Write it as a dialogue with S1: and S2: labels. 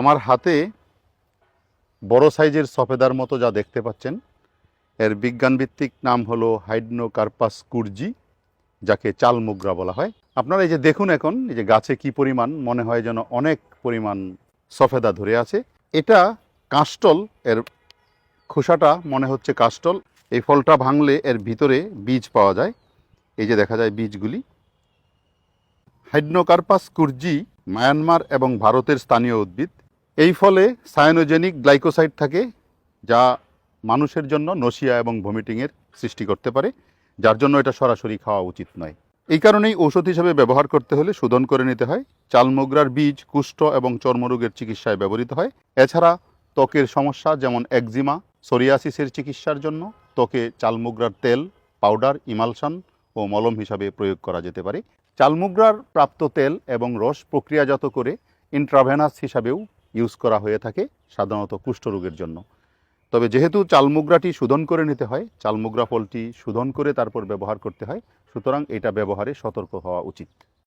S1: আমার হাতে বড় সাইজের সফেদার মতো যা দেখতে পাচ্ছেন, এর বিজ্ঞানভিত্তিক নাম হলো হাইডনোকার্পাস কুর্জি, যাকে চালমুগরা বলা হয়। আপনারা এই যে দেখুন এখন, এই যে গাছে কি পরিমাণ, মনে হয় যেন অনেক পরিমাণ সফেদা ধরে আছে। এটা কাস্টল এর খোসাটা মনে হচ্ছে কাস্টল এই ফলটা ভাঙলে এর ভিতরে বীজ পাওয়া যায়। এই যে দেখা যায় বীজগুলি। হাইডনোকার্পাস কুর্জি মায়ানমার এবং ভারতের স্থানীয় উদ্ভিদ। এই ফলে সায়ানোজেনিক গ্লাইকোসাইড থাকে, যা মানুষের জন্য নসিয়া এবং ভমিটিংয়ের সৃষ্টি করতে পারে, যার জন্য এটা সরাসরি খাওয়া উচিত নয়। এই কারণেই ঔষধ হিসেবে ব্যবহার করতে হলে শোধন করে নিতে হয়। চালমোগরার বীজ, কুষ্ঠ এবং চর্মরোগের চিকিৎসায় ব্যবহৃত হয়। এছাড়া ত্বকের সমস্যা যেমন একজিমা, সোরিয়াসিসের চিকিৎসার জন্য ত্বকে চালমোগরার তেল, পাউডার, ইমালশন ও মলম হিসাবে প্রয়োগ করা যেতে পারে। চালমুগরার প্রাপ্ত তেল এবং রস প্রক্রিয়াজাত করে ইন্ট্রাভেনাস হিসাবেও ইউজ করা হয়ে থাকে সাধারণত কুষ্ঠরোগের জন্য। তবে যেহেতু চালমুগরাটি শোধন করে নিতে হয়, চালমুগরা ফলটি শোধন করে তারপর ব্যবহার করতে হয়, সুতরাং এটা ব্যবহারে সতর্ক হওয়া উচিত।